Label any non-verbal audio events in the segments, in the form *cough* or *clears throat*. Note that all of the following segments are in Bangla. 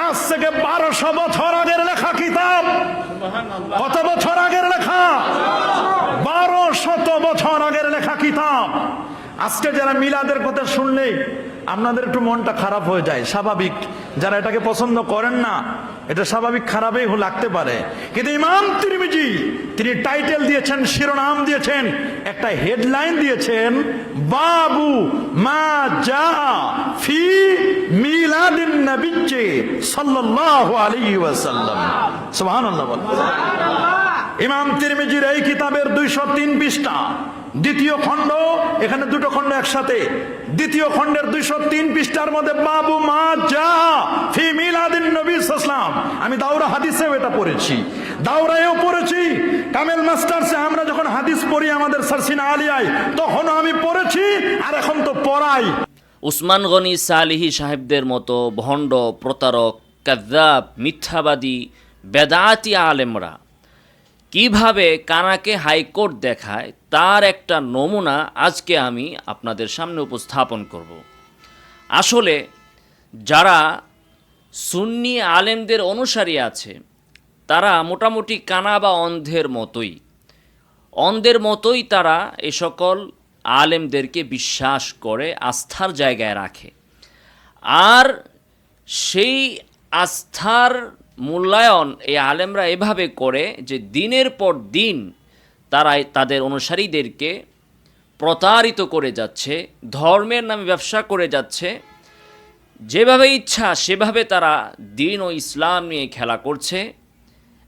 আজ থেকে বারোশো বছর আগের লেখা কিতাব। কত বছর আগের লেখা? বারো শত বছর আগের লেখা কিতাব। আজকে যারা মিলাদের কথা শুনলেই আপনাদের একটু মনটা খারাপ হয়ে যায়, স্বাভাবিক। যারা এটাকে পছন্দ করেন না এটা স্বাভাবিক খারাপই লাগতে পারে। কিন্তু ইমাম তিরমিজি তিনি টাইটেল দিয়েছেন শিরোনাম দিয়েছেন একটা হেডলাইন দিয়েছেন বাবু মা যা ফি মিলাদিন নবিজ্জে সাল্লাল্লাহু আলাইহি ওয়াসাল্লাম। সুবহানাল্লাহ। ইমাম তিরমিজির এই কিতাবের দুইশো তিন পৃষ্ঠা দ্বিতীয় খণ্ড, এখানে দুটো খণ্ড একসাথে। দ্বিতীয় খণ্ডের দুইশো তিন পৃষ্ঠার মধ্যে, বাবু মা যা ফি মিলাদিন নবী ইসলাম আমি দাউরা হাদিসেও এটা পড়েছি। দাউরায়ও পড়েছি। কামেল মাস্টার্সে আমরা যখন হাদিস পড়ি আমাদের সারসিনা আলিয়ায়, তখনও আমি পড়েছি, আর এখন তো পড়াই। উসমান গনি সালিহি সাহেবদের মতো ভণ্ড, প্রতারক কাদ্দাব মিথ্যাবাদী, বেদাতি আলেমরা কীভাবে কানাকে হাইকোর্ট দেখায় তার একটা নমুনা আজকে আমি আপনাদের সামনে উপস্থাপন করব। আসলে যারা সুন্নি আলেমদের অনুসারী আছে, তারা মোটামুটি কানা বা অন্ধের মতোই। অন্ধের মতোই তারা এ সকল আলেমদেরকে বিশ্বাস করে, আস্থার জায়গায় রাখে। আর সেই আস্থার মূল্যায়ন এই আলেমরা এভাবে করে যে দিনের পর দিন তারা তাদের অনুসারীদেরকে প্রতারিত করে যাচ্ছে, ধর্মের নামে ব্যবসা করে যাচ্ছে। যেভাবে ইচ্ছা, সেভাবে তারা দিন ও ইসলাম নিয়ে খেলা করছে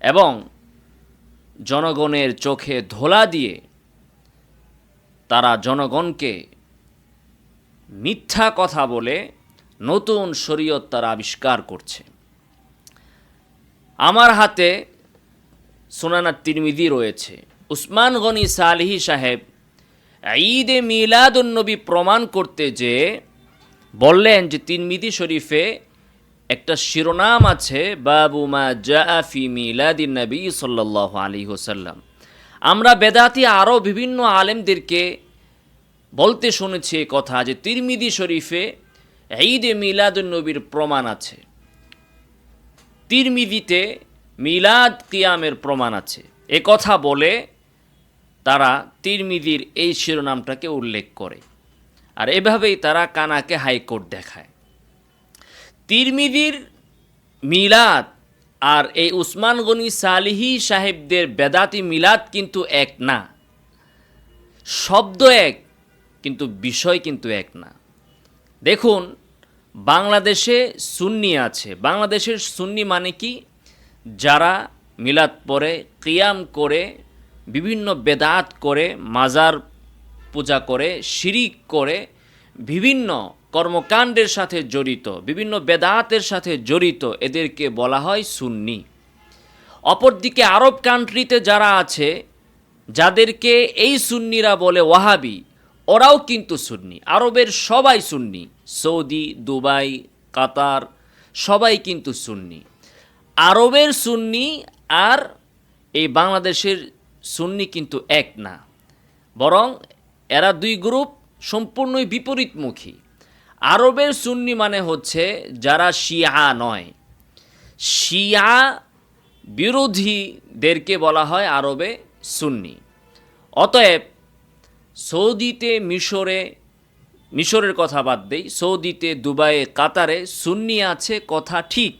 এবং জনগণের চোখে ধোলা দিয়ে তারা জনগণকে মিথ্যা কথা বলে নতুন শরীয়ত তারা আবিষ্কার করছে। আমার হাতে সোনানা তিরমিদি রয়েছে। উসমান গনি সালিহি সাহেব ঈদে মিলাদুন্নবী প্রমাণ করতে যে বললেন যে তিরমিদি শরীফে একটা শিরোনাম আছে, বাবু মা জাফি মিলাদিন নবী সাল্লাহ আলী হোসাল্লাম আমরা বেদাতি আরও বিভিন্ন আলেমদেরকে বলতে শুনেছি এ কথা যে তিরমিদি শরীফে ঈদে মিলাদুন্নবীর প্রমাণ আছে। তিরমিদিতে মিলাদ কিয়ামের প্রমাণ আছে। এ কথা বলে তারা তিরমিদির এই শিরোনামটাকে উল্লেখ করে। আর এভাবেই তারা কানাকে হাইকোর্ট দেখায়। তিরমিদির মিলাদ আর এই উসমান গনি সালিহি সাহেবদের বেদাতি মিলাদ কিন্তু এক না। শব্দ এক, কিন্তু বিষয় কিন্তু এক না। দেখুন, বাংলাদেশে সুন্নি আছে। বাংলাদেশের সুন্নি মানে কি? যারা মিলাদ পরে কিয়াম করে বিভিন্ন বেদাত করে, মাজার পূজা করে, শিরিক করে, বিভিন্ন কর্মকাণ্ডের সাথে জড়িত, বিভিন্ন বেদাতের সাথে জড়িত, এদেরকে বলা হয় সুন্নি। অপরদিকে আরব কান্ট্রিতে যারা আছে, যাদেরকে এই সুন্নিরা বলে ওয়াহাবি, ওরাও কিন্তু সুন্নি। আরবের সবাই সুন্নি। সৌদি, দুবাই, কাতার, সবাই কিন্তু সুন্নি। আরবের সুন্নি আর এই বাংলাদেশের সুন্নি কিন্তু এক না। বরং এরা দুই গ্রুপ সম্পূর্ণই বিপরীতমুখী। আরবের সুন্নি মানে হচ্ছে যারা শিয়া নয়। শিয়া বিরোধীদেরকে বলা হয় আরবে সুন্নি। অতএব সৌদিতে মিশরে, মিশরের কথা বাদ দেই, সৌদিতে দুবাইয়ে কাতারে সুন্নি আছে, কথা ঠিক।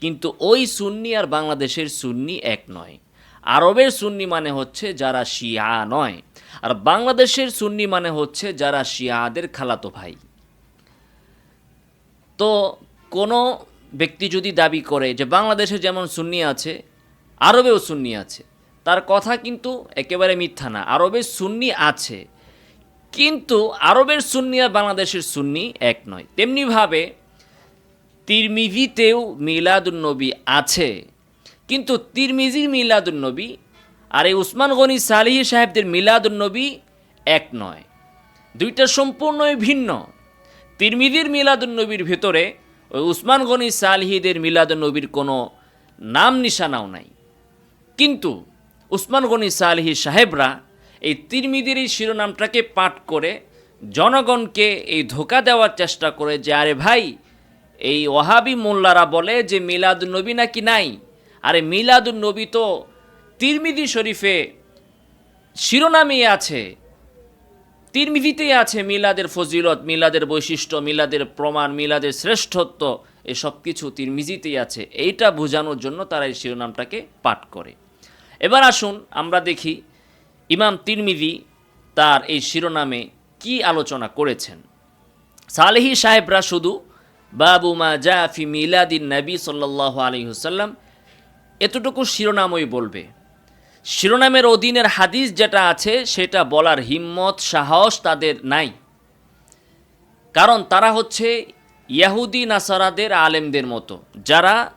কিন্তু ওই সুন্নি আর বাংলাদেশের সুন্নি এক নয়। আরবের সুন্নি মানে হচ্ছে যারা শিয়া নয়, আর বাংলাদেশের সুন্নি মানে হচ্ছে যারা শিয়াদের খালাতো ভাই। তো কোনো ব্যক্তি যদি দাবি করে যে বাংলাদেশে যেমন সুন্নি আছে, আরবেও সুন্নি আছে, তার কথা কিন্তু একেবারে মিথ্যা না। আরবের সুন্নি আছে, কিন্তু আরবের সুন্নি আর বাংলাদেশের সুন্নি এক নয়। তেমনিভাবে তিরমিজিতেও মিলাদুন্নবী আছে কিন্তু তিরমিজির মিলাদুন্নবী আর এই উসমান গনি সালিহি সাহেবদের মিলাদুন্নবী এক নয়। দুইটা সম্পূর্ণই ভিন্ন। তিরমিদির মিলাদুন্নবীর ভেতরে ওই উসমান গনি সালহিদের মিলাদুন্নবীর কোনো নাম নিশানাও নাই। কিন্তু উসমান গনি সালহি সাহেবরা এই তিরমিদির এই শিরোনামটাকে পাঠ করে জনগণকে এই ধোকা দেওয়ার চেষ্টা করে যে, আরে ভাই, এই ওহাবি মোল্লারা বলে যে মিলাদুন নবী নাকি নাই? আরে মিলাদুন নবী তো তিরমিদি শরীফে শিরোনামে আছে। তিরমিদিতেই আছে মিলাদের ফজিলত, মিলাদের বৈশিষ্ট্য, মিলাদের প্রমাণ, মিলাদের শ্রেষ্ঠত্ব, এসব কিছু তিরমিজিতেই আছে। এইটা বোঝানোর জন্য তারা এই শিরোনামটাকে পাঠ করে। এবার আসুন আমরা দেখি ইমাম তিরমিজি তার এই শিরোনামে কি আলোচনা করেছেন। সালেহি সাহেবরা শুধু, বাবু মা জাফি মিলাদিন নবী সাল্লাহ আলী হুসাল্লাম এতটুকু শিরোনামই বলবে। শিরোনামের অধীনের হাদিস যেটা আছে, সেটা বলার হিম্মত, সাহস তাদের নাই। কারণ তারা হচ্ছে ইয়াহুদি, নাসারাদের আলেমদের মতো। যারা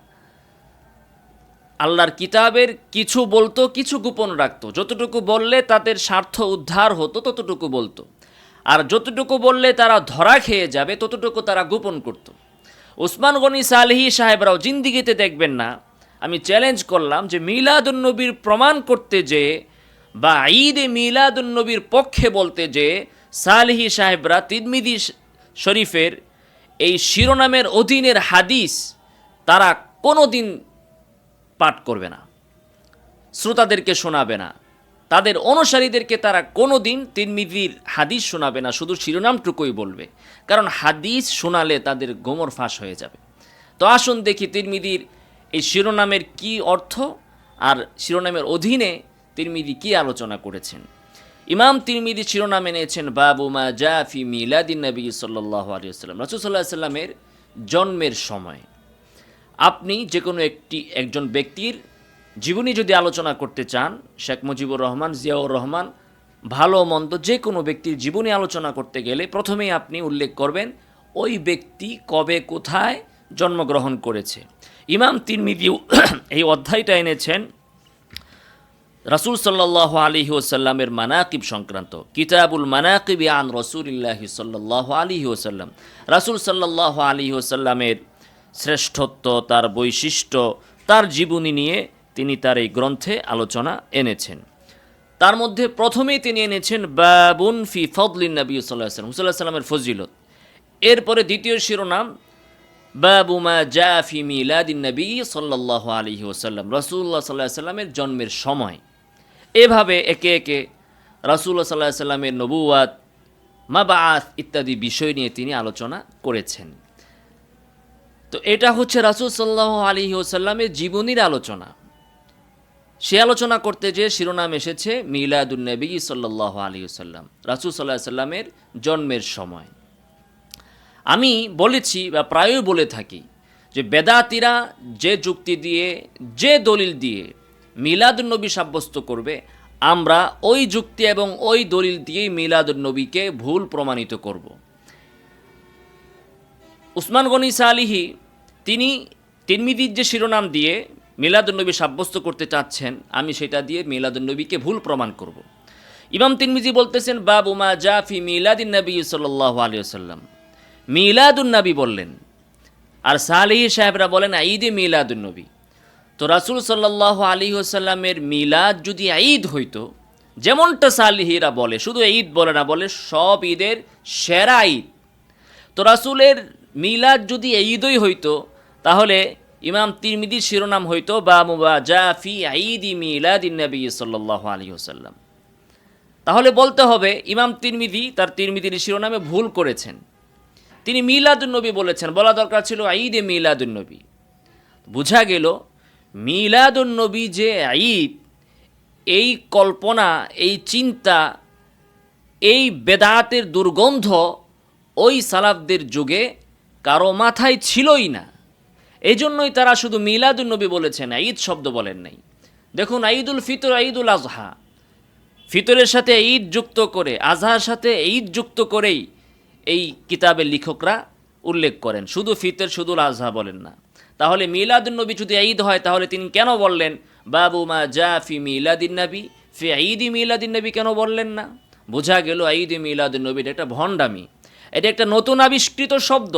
আল্লাহর কিতাবের কিছু বলতো, কিছু গোপন রাখতো। যতটুকু বললে তাদের স্বার্থ উদ্ধার হতো, ততটুকু বলতো। আর যতটুকু বললে তারা ধরা খেয়ে যাবে, ততটুকু তারা গোপন করত। ওসমান গনি সালেহি সাহেবরাও জিন্দিগিতে দেখবেন না আমি চ্যালেঞ্জ করলাম যে মিলাদুন্নবীর প্রমাণ করতে যে বা ঈদে মিলাদুন্নবীর পক্ষে বলতে যে সালেহি সাহেবরা তিরমিদি শরীফের এই শিরোনামের অধীনের হাদিস তারা কোনো দিন পাঠ করবে না। শ্রোতাদেরকে শোনাবে না। তাদের অনুসারীদেরকে তারা কোনো দিন তিরমিদির হাদিস শোনাবে না, শুধু শিরোনামটুকুই বলবে। কারণ হাদিস শোনালে তাদের গোমর ফাঁস হয়ে যাবে। তো আসুন দেখি তিরমিদির এই শিরোনামের কি অর্থ আর শিরোনামের অধীনে তিরমিদি কি আলোচনা করেছেন? ইমাম তিরমিদি শিরোনামে এনেছেন, বাবু মা জাফি মিলাদিন নবী সাল্লাহ আলিয়াল্লাম রসুল সাল্লাহ সাল্লামের জন্মের সময়। আপনি যে কোনো একটি, একজন ব্যক্তির জীবনী যদি আলোচনা করতে চান, শেখ মুজিবুর রহমান, জিয়াউর রহমান, ভালো মন্দ যে কোনো ব্যক্তির জীবনী আলোচনা করতে গেলে প্রথমেই আপনি উল্লেখ করবেন, ওই ব্যক্তি কবে কোথায় জন্মগ্রহণ করেছে? ইমাম তিরমিদিউ এই অধ্যায়টা এনেছেন রাসুল সাল্লাহ আলী ওসাল্লামের মানাকিব সংক্রান্ত। কিতাবুল মানাকিব আন রসুলিল্লাহি সাল্লাহ আলী ওসাল্লাম রাসুল সাল্লাহ আলী ওসাল্লামের শ্রেষ্ঠত্ব, তার বৈশিষ্ট্য, তার জীবনী নিয়ে তিনি তার এই গ্রন্থে আলোচনা এনেছেন। তার মধ্যে প্রথমেই তিনি এনেছেন, বাবুন ফি ফদলিন নবী সাল্লাহ সাল্লাম হুসাল্লাহ সাল্লামের ফজিলত। এরপরে দ্বিতীয় শিরোনাম বাবু মা জাফি মিলাদিন নবী সাল্লাহ আলী ওসাল্লাম রসুল্লাহ সাল্লাহ সাল্লামের জন্মের সময়। এভাবে একে একে রাসুল্লাহ সাল্লাহ সাল্লামের মাবাস ইত্যাদি বিষয় নিয়ে তিনি আলোচনা করেছেন। তো এটা হচ্ছে রাসুল সাল্লাহ আলী ওসাল্লামের জীবনীর আলোচনা। সে আলোচনা করতে যে শিরোনাম এসেছে মিলাদুলনবী সাল্লাহ আলী ওসাল্লাম রাসুল সাল্লাহ সাল্লামের জন্মের সময়। আমি বলেছি বা প্রায়ই বলে থাকি যে বেদাতিরা যে যুক্তি দিয়ে, যে দলিল দিয়ে মিলাদুন্নবী সাব্যস্ত করবে, আমরা ওই যুক্তি এবং ওই দলিল দিয়েই মিলাদুন্নবীকে ভুল প্রমাণিত করব। উসমান গনি সালিহি তিনি তিরমিদির যে শিরোনাম দিয়ে মিলাদুন্নবী সাব্যস্ত করতে চাচ্ছেন, আমি সেটা দিয়ে মিলাদুন্নবীকে ভুল প্রমাণ করব। ইমাম তিরমিজি বলতেছেন, বাবু মা জাফি মিলাদিন নবী সাল্লাহ আলিয়াল্লাম মিলাদুন্নবী বললেন। আর সালিহি সাহেবরা বলেন, ঈদে মিলাদুন্নবী তো রাসুল সাল্লাহ আলী ওসাল্লামের মিলাদ যদি ঈদ হইতো, যেমনটা সালিহিরা বলে, শুধু ঈদ বলে না, বলে সব ঈদের সেরা ঈদ। তো রাসুলের মিলাদ যদি ঈদই হইতো, তাহলে ইমাম তিরমিদির শিরোনাম হইতো, বা মুবা জাফি ঈদ মিলাদ নবী সাল্লাহ আলী ওসাল্লাম তাহলে বলতে হবে, ইমাম তিরমিদি তার তিরমিদির শিরোনামে ভুল করেছেন। তিনি মিলাদুন্নবী বলেছেন, বলা দরকার ছিল ঈদ ঈদে মিলাদুন্নবী বোঝা গেল মিলাদুন্নবী যে ঈদ, এই কল্পনা, এই চিন্তা, এই বেদাতের দুর্গন্ধ ওই সালাফদের যুগে কারও মাথায় ছিলই না। এই জন্যই তারা শুধু মিলাদুন্নবী বলেছেন, ঈদ শব্দ বলেন নাই। দেখুন, ঈদুল ফিতর, ঈদুল আজহা। ফিতরের সাথে ঈদ যুক্ত করে, আজহার সাথে ঈদ যুক্ত করেই এই কিতাবের লেখকরা উল্লেখ করেন। শুধু ফিতর, শুধু আজহা বলেন না। তাহলে মিলাদুন্নবী যদি ঈদ হয়, তাহলে তিনি কেন বললেন, বাবু মা জাফি মিলাদিন্নবী ফি ঈদি মিলাদিন্নবী কেন বললেন না? বোঝা গেল ঈদ মিলাদুন্নবীর একটা ভণ্ডামি। এটা একটা নতুন আবিষ্কৃত শব্দ।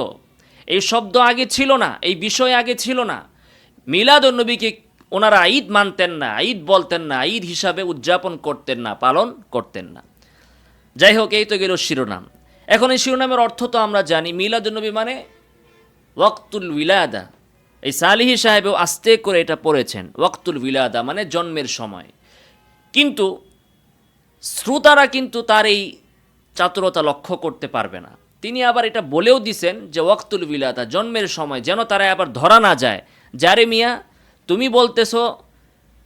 এই শব্দ আগে ছিল না, এই বিষয় আগে ছিল না। মিলাদুন্নবীকে ওনারা ঈদ মানতেন না, ঈদ বলতেন না, ঈদ হিসাবে উদযাপন করতেন না, পালন করতেন না। যাই হোক, এই তো গেল শিরোনাম। এখন এই শিরোনামের অর্থ তো আমরা জানি মিলাদুন্নবী মানে ওয়াক্তুল উইলাদা এই সালিহি সাহেবেও আস্তে করে এটা পড়েছেন, ওয়াক্তুল উইলাদা মানে জন্মের সময়। কিন্তু শ্রোতারা কিন্তু তার এই চাতুরতা লক্ষ্য করতে পারবে না। তিনি আবার এটা বলেও দিছেন যে ওয়াক্তুল বিলাদা, জন্মের সময় যেন তারা আবার ধরা না যায়। যারে মিয়া, তুমি বলতেছো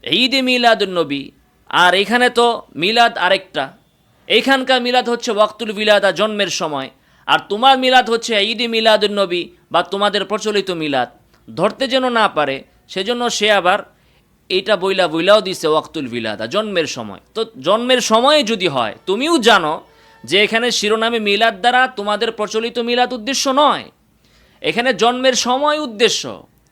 ঈদে মিলাদুন নবী, আর এখানে তো মিলাদ আরেকটা। এইখানকার মিলাদ হচ্ছে ওয়াক্তুল বিলাদা জন্মের সময়। আর তোমার মিলাদ হচ্ছে ঈদে মিলাদুন নবী বা তোমাদের প্রচলিত মিলাদ। ধরতে যেন না পারে, সেজন্য সে আবার এইটা বইলা বইলাও দিছে ওয়াক্তুল বিলাদা, জন্মের সময়। তো জন্মের সময় যদি হয়, তুমিও জানো যে এখানে শিরোনামে মিলাদ দ্বারা তোমাদের প্রচলিত মিলাদ উদ্দেশ্য নয়। এখানে জন্মের সময় উদ্দেশ্য,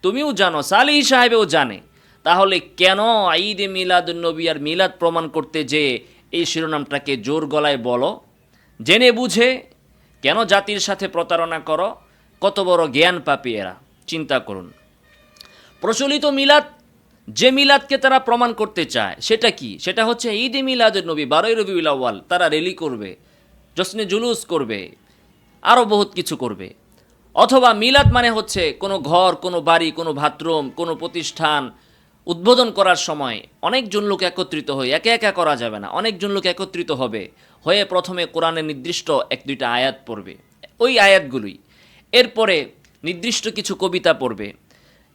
তুমিও জানো, সালিহি সাহেবেও জানে। তাহলে কেন ঈদে মিলাদ নবী আর মিলাদ প্রমাণ করতে যে এই শিরোনামটাকে জোর গলায় বলো। জেনে বুঝে কেন জাতির সাথে প্রতারণা করো? কত বড় জ্ঞান পাপি এরা, চিন্তা করুন। প্রচলিত মিলাদ, যে মিলাদকে তারা প্রমাণ করতে চায়, সেটা কি? সেটা হচ্ছে ঈদ এ মিলাদের নবী, বারোই রবিউল আউ্য়াল, তারা র্যালি করবে জশ্নে জুলুস করবে আরও বহুত কিছু করবে। অথবা মিলাদ মানে হচ্ছে কোনো ঘর, কোনো বাড়ি, কোনো বাথরুম, কোনো প্রতিষ্ঠান উদ্বোধন করার সময় অনেকজন লোক একত্রিত হয়ে, একে একা করা যাবে না, অনেকজন লোক একত্রিত হবে হয়ে প্রথমে কোরআনের নির্দিষ্ট এক দুইটা আয়াত পড়বে। ওই আয়াতগুলোই। এরপরে নির্দিষ্ট কিছু কবিতা পড়বে।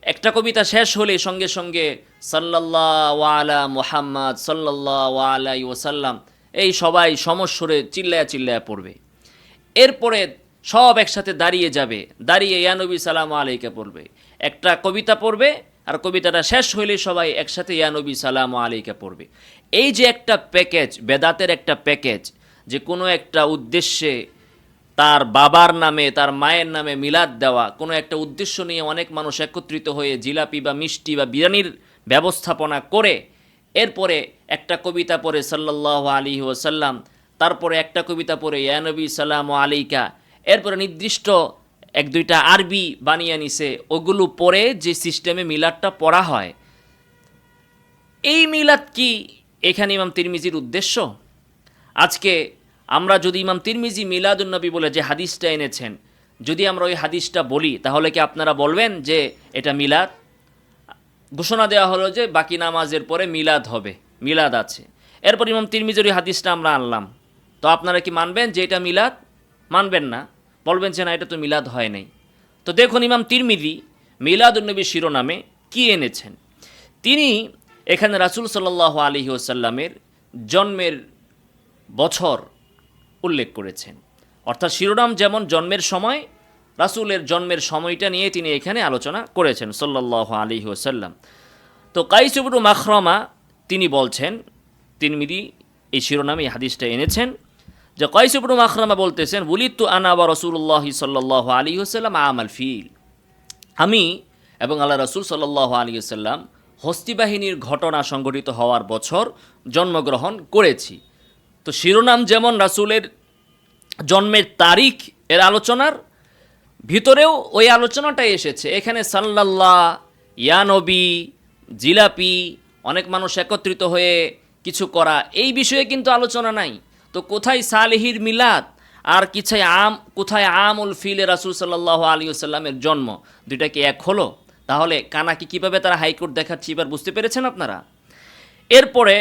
একটা কবিতা শেষ হলে সঙ্গে সঙ্গে সাল্লাল্লাহ ওয়ালা মুহাম্মদ, সাল্লাল্লাহ ওয়ালাই ওসাল্লাম এই সবাই সমস্বরে চিল্লায়া চিল্লায়া পড়বে। এরপরে সব একসাথে দাঁড়িয়ে যাবে। দাঁড়িয়ে ইয়ানবী সালাম আলাইকে পড়বে। একটা কবিতা পড়বে আর কবিতাটা শেষ হইলে সবাই একসাথে ইয়ানবী সালাম আলাইকে পড়বে। এই যে একটা প্যাকেজ, বেদাতের একটা প্যাকেজ, যে কোনো একটা উদ্দেশ্যে তার বাবার নামে, তার মায়ের নামে মিলাদ দেওয়া, কোনো একটা উদ্দেশ্য নিয়ে অনেক মানুষ একত্রিত হয়ে জিলাপি বা মিষ্টি বা বিরিয়ানির ব্যবস্থাপনা করে, এরপরে একটা কবিতা পড়ে সাল্লাহ আলী ওসাল্লাম তারপরে একটা কবিতা পড়ে ইয়ানবী সাল্লাম আলিকা এরপরে নির্দিষ্ট এক দুইটা আরবি বানিয়ে নিছে। ওগুলো পড়ে যে সিস্টেমে মিলাদটা পড়া হয়। এই মিলাদ কি? এখানে ইমাম তিরমিজির উদ্দেশ্য? আজকে আমরা যদি ইমাম তিরমিজি মিলাদুন্নবী বলে যে হাদিসটা এনেছেন, যদি আমরা ওই হাদিসটা বলি, তাহলে কি আপনারা বলবেন যে এটা মিলাদ? ঘোষণা দেওয়া হলো যে বাকি নামাজের পরে মিলাদ হবে, মিলাদ আছে। এরপর ইমাম তিরমিজির হাদিসটা আমরা আনলাম। তো আপনারা কি মানবেন যে এটা মিলাদ? মানবেন না। বলবেন যে না, এটা তো মিলাদ হয় নাই। তো দেখুন ইমাম তিরমিজি মিলাদুন্নবী শিরোনামে কি এনেছেন। তিনি এখানে রাসূল সাল্লাহ আলী ওসাল্লামের জন্মের বছর উল্লেখ করেছেন। অর্থাৎ শিরোনাম যেমন জন্মের সময়, রাসূলের জন্মের সময়টা নিয়ে তিনি এখানে আলোচনা করেছেন সাল্লাহ আলী ওসাল্লাম তো কাইসুবরু মাখরমা তিনি বলছেন তিনমিদি এই শিরোনামে হাদিসটা এনেছেন যে কয়সুবরু মাখরামা বলতেছেন বুলিত্তু আনা বা রসুল্লাহ সাল্লাহ আলী হোসাল্লাম আমাল ফিল। আমি এবং আল্লাহ রসুল সাল্লাহ আলী সাল্লাম হস্তি বাহিনীর ঘটনা সংঘটিত হওয়ার বছর জন্মগ্রহণ করেছি। তো শিরোনাম যেমন রাসূলের জন্মের তারিখ এর আলোচনার, ভিতরেও ওই আলোচনাটাই এসেছে। এখানে সাল্লাল্লাহ ইয়ানবী জিলাপি, অনেক মানুষ একত্রিত হয়ে কিছু করা, এই বিষয়ে কিন্তু আলোচনা নাই। তো কোথায় সালেহির মিলাদ? আর কিছায় আম কোথায় আমুল ফিলে রাসুল সাল্লাহ আলী সাল্লামের জন্ম? দুইটা কি এক হলো? তাহলে কানাকি কীভাবে তারা হাইকোর্ট দেখাচ্ছে এবার বুঝতে পেরেছেন আপনারা? এরপরে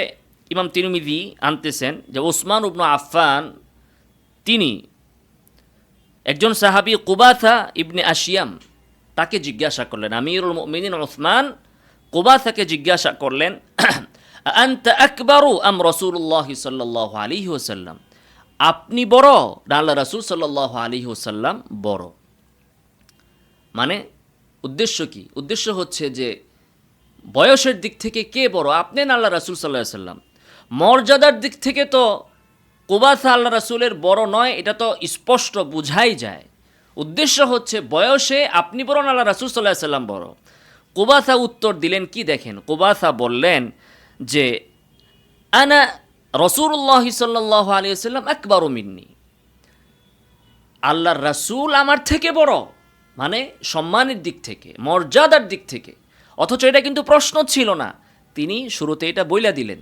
ইমাম তিরমিদি আনতেছেন যে ওসমান উবনু আফফান, তিনি একজন সাহাবি কুবাথা ইবনে আশিয়াম তাকে জিজ্ঞাসা করলেন, আমিরুল মিনিন ওসমান কুবাথাকে জিজ্ঞাসা করলেন আম রসুল্লাহ ওসাল্লাম আপনি বড় আল্লাহ রসুল সাল্লাহ আলী ওসাল্লাম বড়। মানে উদ্দেশ্য কি? উদ্দেশ্য হচ্ছে যে বয়সের দিক থেকে কে বড়? আপনি না আল্লাহ রাসুল সাল্লাহ সাল্লাম মর্যাদার দিক থেকে তো কুবাথা আল্লাহ রাসুলের বড় নয়, এটা তো স্পষ্ট বুঝাই যায়। উদ্দেশ্য হচ্ছে বয়সে আপনি বড় না আল্লাহ রাসুল সাল্লাহ সাল্লাম বড়। কুবাথা উত্তর দিলেন কি দেখেন? কোবাসা বললেন যে, আনা রসুল্লাহ সাল্লাহ আলী সাল্লাম একবারও মিন্নি। আল্লাহর রাসূল আমার থেকে বড় মানে সম্মানের দিক থেকে, মর্যাদার দিক থেকে। অথচ এটা কিন্তু প্রশ্ন ছিল না। তিনি শুরুতে এটা বইলা দিলেন।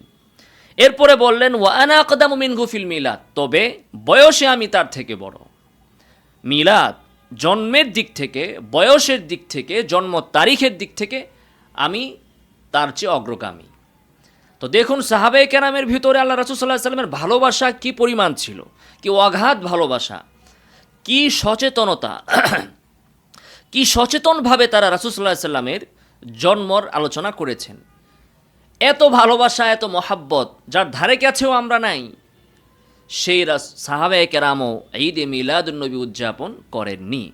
এরপরে বললেন ওয়ানা আকদাম মিন গুফিল মিলাদ। তবে বয়সে আমি তার থেকে বড়। মিলাদ জন্মের দিক থেকে, বয়সের দিক থেকে, জন্ম তারিখের দিক থেকে আমি তার চেয়ে অগ্রগামী। তো দেখুন সাহাবে কেরামের ভিতরে আল্লাহ রাসুল সাল্লাহ সাল্লামের ভালোবাসা কি পরিমাণ ছিল? কি অগাধ ভালোবাসা? কি সচেতনতা? *clears throat* কি সচেতনভাবে তারা রাসুল সাল্লাহ সাল্লামের জন্মর আলোচনা করেছেন? এত ভালোবাসা, এত মহাব্বত, যার ধারে কাছেও আমরা নাই। সেই সাহাবে কেরামও ঈদ এ মিলাদুন্নবী উদযাপন করেননি।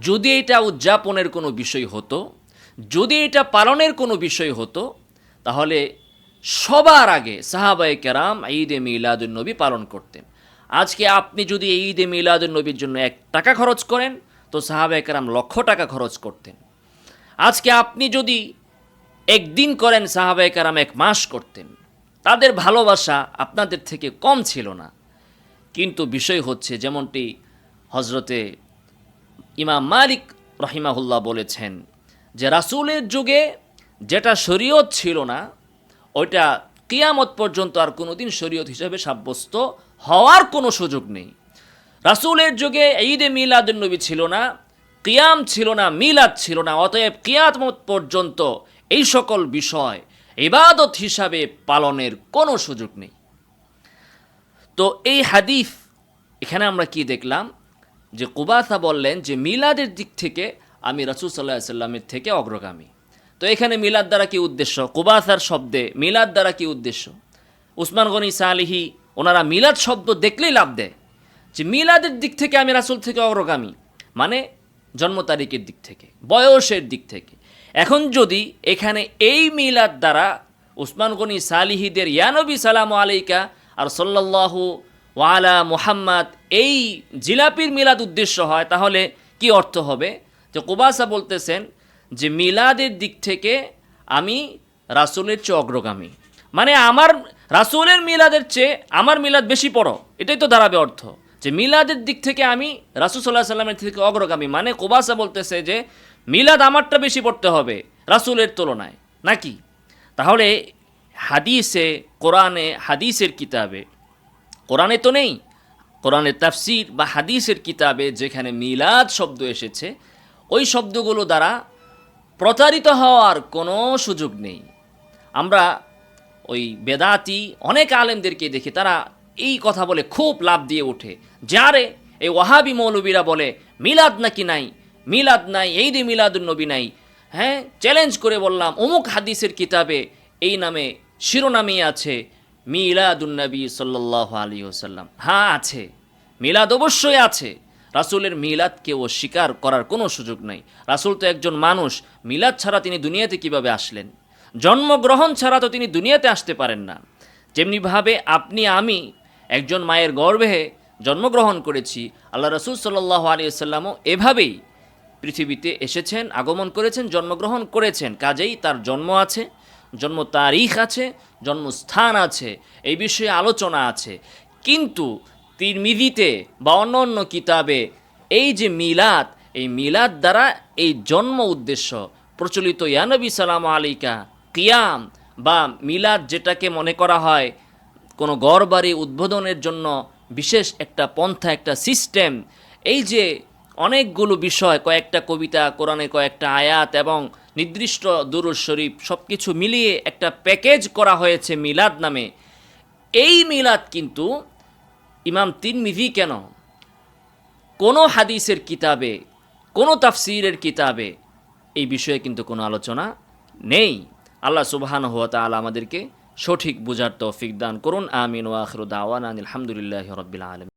যদি এটা উদযাপনের কোনো বিষয় হতো, যদি এটা পালনের কোনো বিষয় হতো, তাহলে সবার আগে সাহাবায়ে কেরাম ঈদ এ মিলাদুন্নবী পালন করতেন। আজকে আপনি যদি ঈদ এ মিলাদুন্নবীর জন্য এক টাকা খরচ করেন, তো সাহাবায়ে কেরাম লক্ষ টাকা খরচ করতেন। আজকে আপনি যদি একদিন করেন সাহাবায়ে কারাম এক মাস করতেন, তাদের ভালোবাসা আপনাদের থেকে কম ছিল না। কিন্তু বিষয় হচ্ছে যেমনটি হজরতে ইমাম মালিক রহিমাহুল্লাহ বলেছেন যে রাসূলের যুগে যেটা শরীয়ত ছিল না ওইটা কিয়ামত পর্যন্ত আর কোনোদিন শরীয়ত হিসেবে সাব্যস্ত হওয়ার কোনো সুযোগ নেই। রাসূলের যুগে ঈদে মিলাদুন্নবী ছিল না, কিয়াম ছিল না, মিলাদ ছিল না, অতএব কিয়ামত পর্যন্ত এই সকল বিষয় ইবাদত হিসাবে পালনের কোনো সুযোগ নেই। তো এই হাদিফ এখানে আমরা কি দেখলাম? যে কুবাসা বললেন যে মিলাদের দিক থেকে আমি রাসুল সাল্লাহ সাল্লামের থেকে অগ্রগামী। তো এখানে মিলাদ দ্বারা কি উদ্দেশ্য? কুবাসার শব্দে মিলাদ দ্বারা কি উদ্দেশ্য? উসমান গনি সালিহি, ওনারা মিলাদ শব্দ দেখলেই লাভ দেয় যে মিলাদের দিক থেকে আমি রাসুল থেকে অগ্রগামী। মানে জন্ম তারিখের দিক থেকে, বয়সের দিক থেকে। এখন যদি এখানে এই মিলাদ দ্বারা উসমান গনি সালিহিদের ইয়ানবী সালাম আলাইকা, আর সাল্লাল্লাহু ওয়ালা মুহাম্মদ এই জিলাপির মিলাদ উদ্দেশ্য হয়, তাহলে কি অর্থ হবে? যে কুবাসা বলতেছেন যে মিলাদের দিক থেকে আমি রাসূলের চেয়ে অগ্রগামী। মানে আমার রাসূলের মিলাদের চেয়ে আমার মিলাদ বেশি পড়ো এটাই তো দাঁড়াবে অর্থ। যে মিলাদের দিক থেকে আমি রাসুল সাল্লাহ সাল্লামের থেকে অগ্রগামী। মানে কোবাসা বলতেছে যে, মিলাদ আমারটা বেশি পড়তে হবে রাসূলের তুলনায়। নাকি? তাহলে হাদিসে, কোরআনে, হাদিসের কিতাবে, কোরআনে তো নেই কোরআনের তাফসির বা হাদিসের কিতাবে যেখানে মিলাদ শব্দ এসেছে, ওই শব্দগুলো দ্বারা প্রতারিত হওয়ার কোনো সুযোগ নেই। আমরা ওই বেদাতি অনেক আলেমদেরকে দেখি, তারা এই কথা বলে খুব লাভ দিয়ে ওঠে। যারে এই ওয়াহাবি মৌলবীরা বলে, মিলাদ নাকি নাই? মিলাদ নাই, এই দি দিয়ে মিলাদুন্নবী নাই। হ্যাঁ চ্যালেঞ্জ করে বললাম, অমুক হাদিসের কিতাবে এই নামে শিরোনামেই আছে মিলাদুন্নবী সাল্লাহ আলী ওসাল্লাম হ্যাঁ আছে। মিলাদ অবশ্যই আছে। রাসূলের মিলাদকে অস্বীকার করার কোনো সুযোগ নাই। রাসুল তো একজন মানুষ, মিলাদ ছাড়া তিনি দুনিয়াতে কীভাবে আসলেন? জন্মগ্রহণ ছাড়া তো তিনি দুনিয়াতে আসতে পারেন না। যেমনিভাবে আপনি, আমি একজন মায়ের গর্ভে জন্মগ্রহণ করেছি, আল্লাহ রসুল সাল্লাহ আলী সাল্লামও এভাবেই পৃথিবীতে এসেছেন, আগমন করেছেন, জন্মগ্রহণ করেছেন। কাজেই তার জন্ম আছে, জন্ম তারিখ আছে, জন্মস্থান আছে, এই বিষয়ে আলোচনা আছে। কিন্তু তিরমিদিতে বা অন্য অন্য কিতাবে, এই যে মিলাদ, এই মিলাদ দ্বারা এই জন্ম উদ্দেশ্য প্রচলিত ইয়ানবী সালাম আলিকা কিয়াম বা মিলাদ যেটাকে মনে করা হয় কোনো গড় বাড়ি উদ্বোধনের জন্য বিশেষ একটা পন্থা, একটা সিস্টেম। এই যে অনেকগুলো বিষয়, কয়েকটা কবিতা, কোরআনে কয়েকটা আয়াত এবং নির্দিষ্ট দুরুজ শরীফ সব কিছু মিলিয়ে একটা প্যাকেজ করা হয়েছে মিলাদ নামে। এই মিলাদ কিন্তু ইমাম তিন মিভি কেন? কোনো হাদিসের কিতাবে, কোনো তাফসিরের কিতাবে এই বিষয়ে কিন্তু কোনো আলোচনা নেই। আল্লাহ সুবহান হুয়া তাআলা আমাদেরকে সঠিক বুঝার তৌফিক দান করুন। আমিন ওয়াখরু দাওয়ান আলহামদুলিল্লাহ রবিল আলম